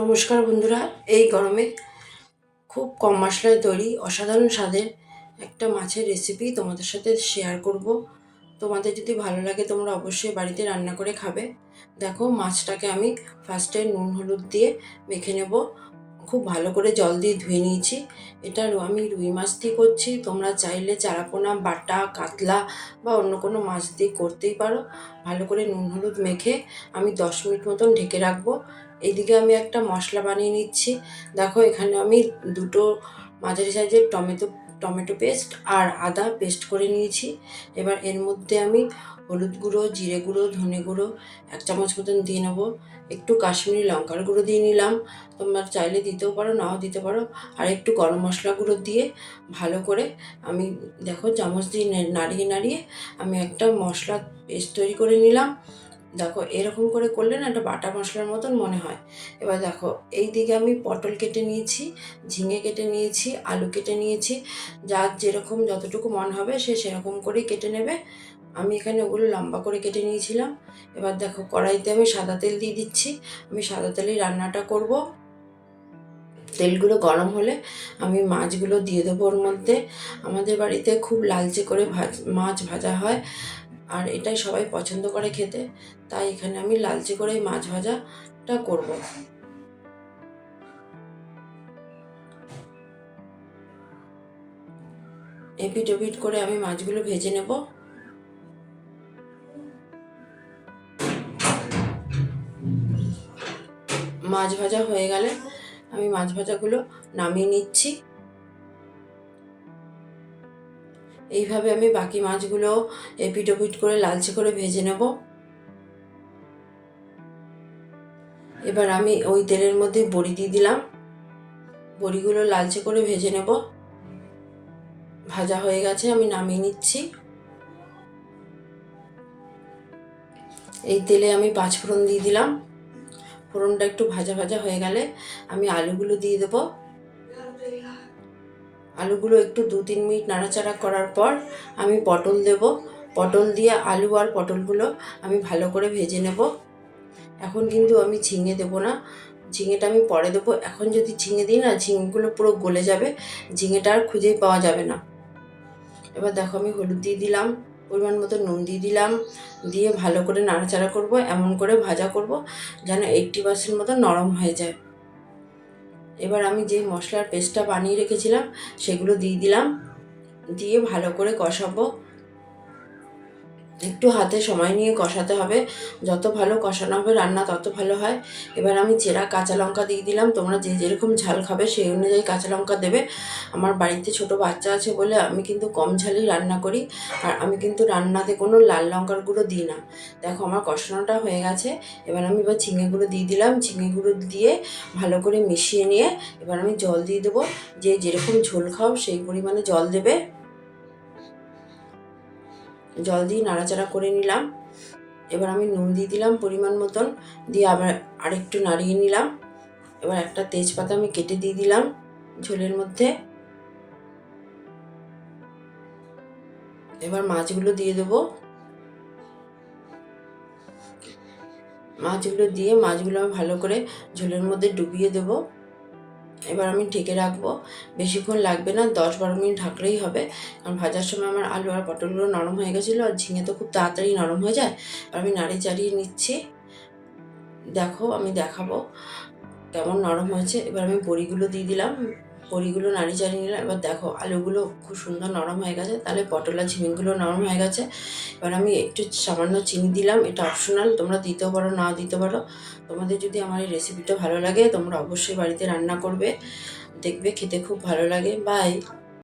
নমস্কার বন্ধুরা, এই গরমে খুব কম মশলায় তৈরি অসাধারণ স্বাদের একটা মাছের রেসিপি তোমাদের সাথে শেয়ার করব। তোমাদের যদি ভালো লাগে তোমরা অবশ্যই বাড়িতে রান্না করে খাবে। দেখো, মাছটাকে আমি ফার্স্টে নুন, হলুদ দিয়ে মেখে নেব। খুব ভালো করে জল দিয়ে ধুয়ে নিয়েছি। এটা আমি রুই মাছ দিয়ে করছি। তোমরা চাইলে চারাপোনা, বাটা, কাতলা বা অন্য কোনো মাছ দিয়ে করতেই পারো। ভালো করে নুন হলুদ মেখে আমি দশ মিনিট মতন ঢেকে রাখব। এইদিকে আমি একটা মশলা বানিয়ে নিচ্ছি। দেখো এখানে আমি দুটো মাঝারি সাইজের টমেটো টমেটো পেস্ট আর আদা পেস্ট করে নিয়েছি। এবার এর মধ্যে আমি হলুদ গুঁড়ো, জিরে গুঁড়ো, ধনে গুঁড়ো এক চামচ মতন দিয়ে নেব। একটু কাশ্মীরি লঙ্কার গুঁড়ো দিয়ে নিলাম। তোমরা চাইলে দিতেও পারো, নাও দিতে পারো। আর একটু গরম মশলা গুঁড়ো দিয়ে ভালো করে আমি দেখো চামচ দিয়ে নাড়িয়ে নাড়িয়ে আমি একটা মশলা পেস্ট তৈরি করে নিলাম। দেখো, এরকম করে করলে না একটা বাটা মশলার মতন মনে হয়। এবার দেখো, এই দিকে আমি পটল কেটে নিয়েছি, ঝিঙে কেটে নিয়েছি, আলু কেটে নিয়েছি। যার যেরকম যতটুকু মন হবে, সে সেরকম করেই কেটে নেবে। আমি এখানে ওগুলো লম্বা করে কেটে নিয়েছিলাম। এবার দেখো, কড়াইতে আমি সাদা তেল দিয়ে দিচ্ছি। আমি সাদা তেলেই রান্নাটা করব। তেলগুলো গরম হলে আমি মাছগুলো দিয়ে দেবো ওর মধ্যে। আমাদের বাড়িতে খুব লালচে করে ভাজ, মাছ ভাজা হয়। আর এটাই সবাই পছন্দ করে খেতে, তাই এখানে আমি লালচে করে মাছ ভাজাটা করব। এপিট ওপিট করে আমি মাছগুলো ভেজে নেব। মাছ ভাজা হয়ে গেলে আমি মাছ ভাজাগুলো নামিয়ে নিচ্ছি। এইভাবে আমি বাকি মাছগুলো এপিট ওপিট করে লালচে করে ভেজে নেব। এবার আমি ওই তেলের মধ্যে বড়ি দিয়ে দিলাম। বড়িগুলো লালচে করে ভেজে নেব। ভাজা হয়ে গেছে, আমি নামিয়ে নিচ্ছি। এই তেলে আমি পাঁচ ফোড়ন দিয়ে দিলাম। ফোড়নটা একটু ভাজা ভাজা হয়ে গেলে আমি আলুগুলো দিয়ে দেবো। আলুগুলো একটু দু তিন মিনিট নাড়াচাড়া করার পর আমি পটল দেব। পটল দিয়ে আলু আর পটলগুলো আমি ভালো করে ভেজে নেব। এখন কিন্তু আমি ঝিঙে দেবো না। ঝিঙেটা আমি পরে দেবো। এখন যদি ঝিঙে দিই না, ঝিঙেগুলো পুরো গলে যাবে। ঝিঙেটা আর খুঁজেই পাওয়া যাবে না। এবার দেখো আমি হলুদ দিয়ে দিলাম, পরিমাণ মতো নুন দিয়ে দিলাম। দিয়ে ভালো করে নাড়াচাড়া করব, এমন করে ভাজা করব, যেন এইটটি পার্সেন্ট মতো নরম হয়ে যায়। এবার আমি যে মশলার পেস্টটা বানিয়ে রেখেছিলাম সেগুলো দিয়ে দিলাম। দিয়ে ভালো করে কষাবো। একটু হাতে সময় নিয়ে কষাতে হবে। যত ভালো কষানো হবে রান্না তত ভালো হয়। এবার আমি চেরা কাঁচা লঙ্কা দিয়ে দিলাম। তোমরা যে যেরকম ঝাল খাবে সেই অনুযায়ী কাঁচা লঙ্কা দেবে। আমার বাড়িতে ছোট বাচ্চা আছে বলে আমি কিন্তু কম ঝালই রান্না করি। আর আমি কিন্তু রান্নাতে কোনো লাল লঙ্কার গুঁড়ো দিই না। দেখো আমার কষানোটা হয়ে গেছে। এবার আমি এবার ঝিঙে গুঁড়ো দিয়ে দিলাম। ঝিঙে গুঁড়ো দিয়ে ভালো করে মিশিয়ে নিয়ে এবার আমি জল দিয়ে দেবো। যে যেরকম ঝোল খাও সেই পরিমাণে জল দেবে। জল দিয়ে নাড়াচাড়া করে নিলাম। এবার আমি নুন দিয়ে দিলাম পরিমাণ মতন, দিয়ে আবার আরেকটু নাড়িয়ে নিলাম। এবার একটা তেজপাতা আমি কেটে দিয়ে দিলাম ঝোলের মধ্যে। এবার মাছগুলো দিয়ে দেবো। মাছগুলো দিয়ে মাছগুলো আমি ভালো করে ঝোলের মধ্যে ডুবিয়ে দেবো। এবার আমি ঢেকে রাখব। বেশিক্ষণ লাগবে না দশ বারো মিনিট ঢাকলেই হবে। কারণ ভাজার সময় আমার আলু আর পটলগুলো নরম হয়ে গেছিল আর ঝিঙে তো খুব তাড়াতাড়ি নরম হয়ে যায়। আর আমি নাড়িয়ে চাড়িয়ে নিচ্ছি। দেখো, আমি দেখাবো কেমন নরম হয়েছে। এবার আমি বড়িগুলো দিয়ে দিলাম। বড়িগুলো নাড়ি চাড়িয়ে নিলাম। এবার দেখো, আলুগুলো খুব সুন্দর নরম হয়ে গেছে। তাহলে পটল আর ঝিমিগুলো নরম হয়ে গেছে। এবার আমি একটু সামান্য চিনি দিলাম। এটা অপশনাল তোমরা দিতেও পারো না দিতে পারো। তোমাদের যদি আমার এই রেসিপিটা ভালো লাগে, তোমরা অবশ্যই বাড়িতে রান্না করবে। দেখবে খেতে খুব ভালো লাগে। বাই